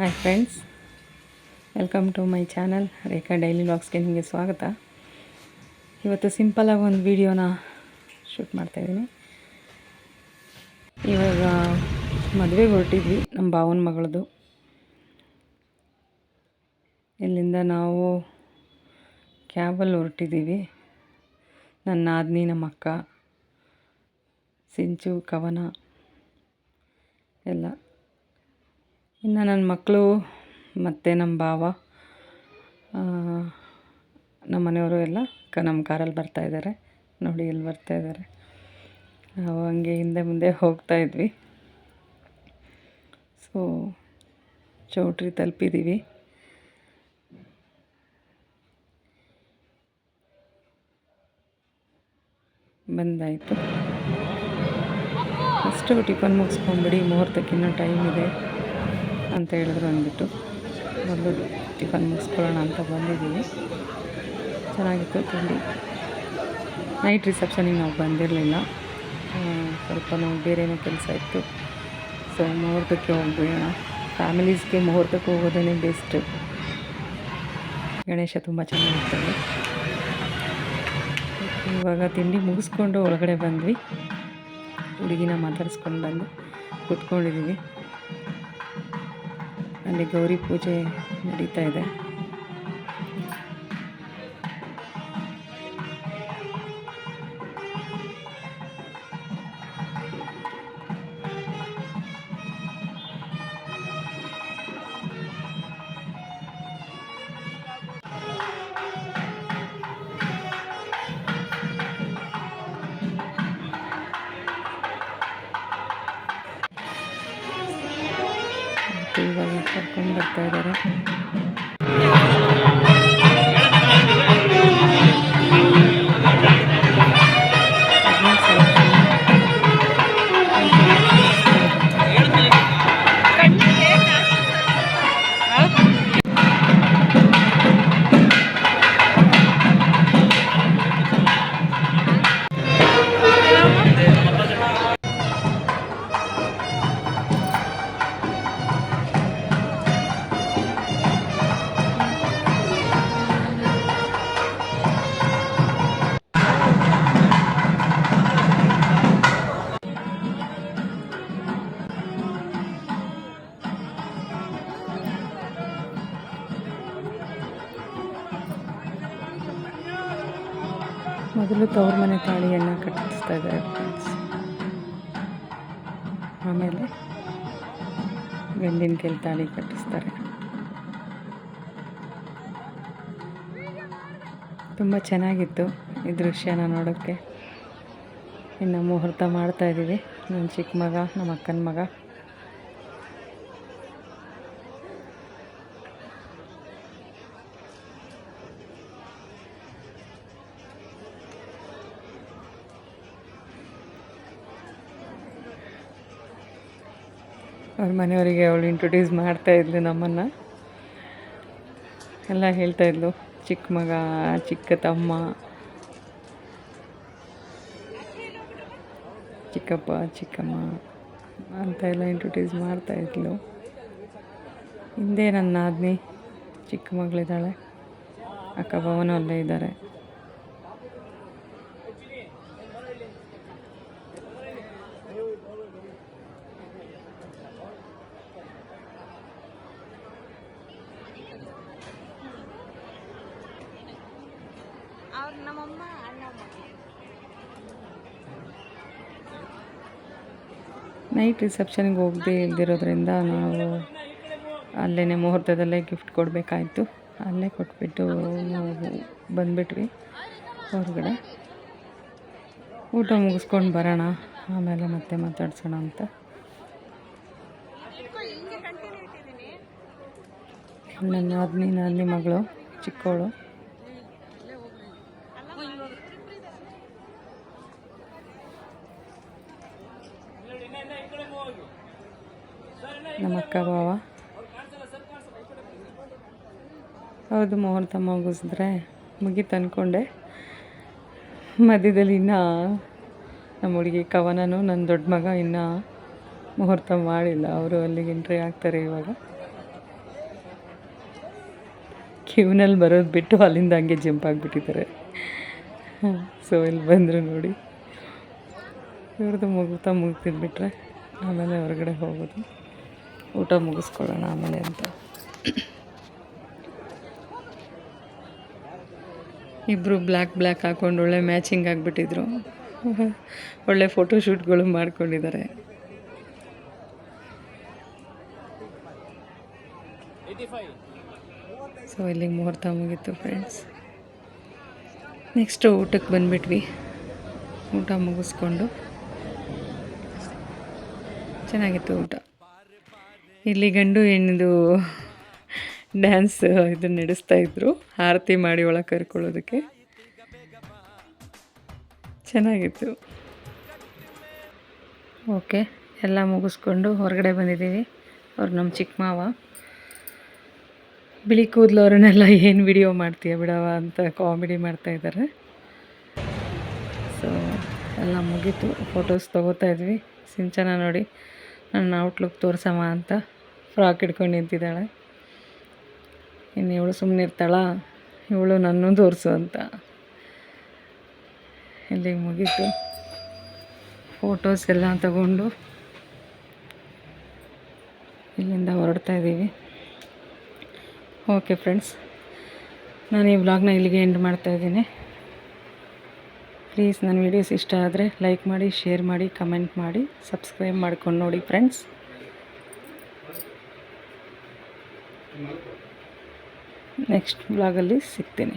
Hi friends welcome to my channel Rekha daily ವ್ಲಾಗ್ಸ್ಗೆ ನಿಮಗೆ ಸ್ವಾಗತ. ಇವತ್ತು ಸಿಂಪಲಾಗಿ ಒಂದು ವೀಡಿಯೋನ ಶೂಟ್ ಮಾಡ್ತಾಯಿದ್ದೀನಿ ಇವಾಗ ಮದುವೆಗೆ ಹೊರಟಿದ್ವಿ ನಮ್ಮ ಭಾವನ ಮಗಳದು ಇಲ್ಲಿಂದ ನಾವು ಕ್ಯಾಬಲ್ಲಿ ಹೊರಟಿದ್ದೀವಿ. ನನ್ನ ನಾದಿನಿ ನಮ್ಮ ಅಕ್ಕ, ಸಿಂಚು, ಕವನ, ಎಲ್ಲ. ಇನ್ನು ನನ್ನ ಮಕ್ಕಳು ಮತ್ತು ನಮ್ಮ ಭಾವ ನಮ್ಮ ಮನೆಯವರು ಎಲ್ಲ ಕ ನಮ್ಮ ಕಾರಲ್ಲಿ ಬರ್ತಾ ಇದ್ದಾರೆ ನೋಡಿ ಇಲ್ಲಿ ಬರ್ತಾ ಇದ್ದಾರೆ ನಾವು ಹಂಗೆ ಹಿಂದೆ ಮುಂದೆ ಹೋಗ್ತಾ ಇದ್ವಿ. ಸೊ, ಚೌಟ್ರಿ ತಲುಪಿದ್ದೀವಿ ಬಂದಾಯಿತು. ಅಷ್ಟು ಟಿಫನ್ ಮುಗಿಸ್ಕೊಂಬಿಡಿ ಮುಹೂರ್ತಕ್ಕಿನ್ನೂ ಟೈಮ್ ಇದೆ. ಅಂತ ಹೇಳಿದ್ರು ಅಂದ್ಬಿಟ್ಟು ಮೊದಲು ಟಿಫನ್ ಮುಗಿಸ್ಕೊಳ್ಳೋಣ ಅಂತ ಬಂದಿದ್ದೀವಿ. ಚೆನ್ನಾಗಿತ್ತು ತಿಂಡಿ ನೈಟ್ ರಿಸೆಪ್ಷನಿಗೆ ನಾವು ಬಂದಿರಲಿಲ್ಲ. ಸ್ವಲ್ಪ ನಾವು ಬೇರೆನೋ ಕೆಲಸ ಇತ್ತು. ಸೊ ಮುಹೂರ್ತಕ್ಕೆ ಹೋಗ್ಬಿಡೋಣ. ಫ್ಯಾಮಿಲೀಸ್ಗೆ ಮುಹೂರ್ತಕ್ಕೆ ಹೋಗೋದೇ ಬೆಸ್ಟ್. ಗಣೇಶ ತುಂಬ ಚೆನ್ನಾಗಿರ್ತದೆ ಇವಾಗ ತಿಂಡಿ ಮುಗಿಸ್ಕೊಂಡು ಒಳಗಡೆ ಬಂದ್ವಿ. ಹುಡುಗಿನ ಮಾತಾಡಿಸ್ಕೊಂಡು ಬಂದು ಕೂತ್ಕೊಂಡಿದ್ದೀವಿ ಅಲ್ಲಿ ಗೌರಿ ಪೂಜೆ ನಡೀತಾ ಇದೆ. ಇವಾಗ ಕರ್ಕೊಂಡು ಬರ್ತಾ ಇದ್ದಾರೆ ಮೊದಲು ತವ್ರ ಮನೆ ತಾಳಿಯನ್ನು ಕಟ್ಟಿಸ್ತಾ ಇದ್ದಾರೆ ಫ್ರೆಂಡ್ಸ್ ಆಮೇಲೆ ಗಂಡಿನ ಕೆಲ ತಾಳಿ ಕಟ್ಟಿಸ್ತಾರೆ. ತುಂಬ ಚೆನ್ನಾಗಿತ್ತು ಈ ದೃಶ್ಯನ ನೋಡೋಕ್ಕೆ. ಇನ್ನು ಮುಹೂರ್ತ ಮಾಡ್ತಾ ಇದ್ದೀವಿ. ನನ್ನ ಚಿಕ್ಕ ಮಗ, ನಮ್ಮ ಅಕ್ಕನ ಮಗ. ಅವ್ರ ಮನೆಯವರಿಗೆ ಅವಳು ಇಂಟ್ರೊಡ್ಯೂಸ್ ಮಾಡ್ತಾ ಇದ್ಲು ನಮ್ಮನ್ನು. ಎಲ್ಲ ಹೇಳ್ತಾ ಇದ್ಲು ಚಿಕ್ಕ ಮಗ, ಚಿಕ್ಕ ತಮ್ಮ, ಚಿಕ್ಕಪ್ಪ, ಚಿಕ್ಕಮ್ಮ ಅಂತ ಎಲ್ಲ ಇಂಟ್ರೊಡ್ಯೂಸ್ ಮಾಡ್ತಾ ಇದ್ಲು. ಹಿಂದೆ ನನ್ನ ನಾದಿನಿ ಚಿಕ್ಕ ಮಗಳಿದ್ದಾಳೆ, ಅಕ್ಕ ಭವನ ಅಲ್ಲೇ ಇದ್ದಾರೆ. ಅವ್ರು ನಮ್ಮಮ್ಮ ಅಣ್ಣಮ್ಮ. ನೈಟ್ ರಿಸೆಪ್ಷನ್ಗೆ ಹೋಗದೆ ಇಲ್ದಿರೋದ್ರಿಂದ ನಾವು ಅಲ್ಲೇ ಮುಹೂರ್ತದಲ್ಲೇ ಗಿಫ್ಟ್ ಕೊಡಬೇಕಾಯ್ತು. ಅಲ್ಲೇ ಕೊಟ್ಬಿಟ್ಟು ನಾವು ಬಂದ್ಬಿಟ್ರಿ ಹೊರಗಡೆ. ಊಟ ಮುಗಿಸ್ಕೊಂಡು ಬರೋಣ ಆಮೇಲೆ ಮತ್ತೆ ಮಾತಾಡ್ಸೋಣ ಅಂತ. ನನ್ನ ಇಟ್ಟಿದ್ದೀನಿ ನನ್ನ ಮಗಳು ಚಿಕ್ಕವಳು ನಮ್ಮ ಅಕ್ಕ ಭಾವ ಹೌದು ಮುಹೂರ್ತ ಮುಗಿಸಿದ್ರೆ ಮುಗೀತು ಅಂದ್ಕೊಂಡೆ ಮಧ್ಯದಲ್ಲಿ ಇನ್ನೂ ನಮ್ಮ ಹುಡುಗಿ ಕವನನು ನನ್ನ ದೊಡ್ಡ ಮಗ ಇನ್ನೂ ಮುಹೂರ್ತ ಮಾಡಿಲ್ಲ. ಅವರು ಅಲ್ಲಿಗೆ ಎಂಟ್ರಿ ಆಗ್ತಾರೆ ಇವಾಗ. ಕ್ಯೂನಲ್ಲಿ ಬರೋದು ಬಿಟ್ಟು ಅಲ್ಲಿಂದ ಹಂಗೆ ಜಂಪ್ ಆಗಿಬಿಟ್ಟಿದ್ದಾರೆ. ಸೊ ಇಲ್ಲಿ ಬಂದರು ನೋಡಿ. ಇವ್ರದ್ದು ಮುಗ್ತಾ ಮುಗ್ತಿದ್ಬಿಟ್ರೆ ಆಮೇಲೆ ಹೊರಗಡೆ ಹೋಗೋದು. ಊಟ ಮುಗಿಸ್ಕೊಳ್ಳೋಣ ಆಮೇಲೆ ಅಂತ. ಇಬ್ಬರು ಬ್ಲ್ಯಾಕ್ ಬ್ಲ್ಯಾಕ್ ಹಾಕೊಂಡು ಒಳ್ಳೆ ಮ್ಯಾಚಿಂಗ್ ಆಗಿಬಿಟ್ಟಿದ್ರು. ಒಳ್ಳೆ ಫೋಟೋಶೂಟ್ಗಳು ಮಾಡ್ಕೊಂಡಿದ್ದಾರೆ. ಸೊ ಇಲ್ಲಿ ಮುಹೂರ್ತ ಮುಗೀತು ಫ್ರೆಂಡ್ಸ್ ನೆಕ್ಸ್ಟು ಊಟಕ್ಕೆ ಬಂದುಬಿಟ್ವಿ. ಊಟ ಮುಗಿಸ್ಕೊಂಡು. ಚೆನ್ನಾಗಿತ್ತು ಊಟ. ಇಲ್ಲಿ ಗಂಡು ಹೆಣ್ಣಿದು ಡ್ಯಾನ್ಸ್ ಇದು ನಡೆಸ್ತಾ ಇದ್ರು. ಆರತಿ ಮಾಡಿ ಒಳಗೆ ಕರ್ಕೊಳ್ಳೋದಕ್ಕೆ. ಚೆನ್ನಾಗಿತ್ತು. ಓಕೆ, ಎಲ್ಲ ಮುಗಿಸ್ಕೊಂಡು ಹೊರಗಡೆ ಬಂದಿದ್ದೀವಿ. ಅವ್ರು ನಮ್ಮ ಚಿಕ್ಕ ಮಾವ. ಬಿಳಿ ಕೂದಲವ್ರನ್ನೆಲ್ಲ ಏನು ವಿಡಿಯೋ ಮಾಡ್ತೀಯ ಬಿಡವ ಅಂತ ಕಾಮಿಡಿ ಮಾಡ್ತಾಯಿದ್ದಾರೆ ಸೊ ಎಲ್ಲ ಮುಗೀತು. ಫೋಟೋಸ್ ತೊಗೋತಾ ಇದ್ವಿ. ಸಿಂಚನ ನೋಡಿ. ನನ್ನ ಔಟ್ಲುಕ್ ತೋರ್ಸಮ್ಮ ಅಂತ ಫ್ರಾಕ್ ಹಿಡ್ಕೊಂಡು ನಿಂತಿದ್ದಾಳೆ. ಇನ್ನು ಇವಳು ಸುಮ್ಮನೆ ಇರ್ತಾಳ, ಇವಳು ನನ್ನೂ ತೋರಿಸು ಅಂತ. ಇಲ್ಲಿಗೆ ಮುಗೀತು. ಫೋಟೋಸ್ ಎಲ್ಲ ತಗೊಂಡು ಇಲ್ಲಿಂದ ಹೊರಡ್ತಾ ಇದ್ದೀವಿ. ಓಕೆ ಫ್ರೆಂಡ್ಸ್ ನಾನು ಈ ವ್ಲಾಗ್ನ ಇಲ್ಲಿಗೆ ಎಂಡ್ ಮಾಡ್ತಾ ಇದ್ದೀನಿ. ಪ್ಲೀಸ್ ನನ್ನ ವೀಡಿಯೋಸ್ ಇಷ್ಟ ಆದರೆ ಲೈಕ್ ಮಾಡಿ ಶೇರ್ ಮಾಡಿ ಕಮೆಂಟ್ ಮಾಡಿ ಸಬ್ಸ್ಕ್ರೈಬ್ ಮಾಡ್ಕೊಂಡು ನೋಡಿ ಫ್ರೆಂಡ್ಸ್ ನೆಕ್ಸ್ಟ್ ಬ್ಲಾಗಲ್ಲಿ ಸಿಗ್ತೀನಿ.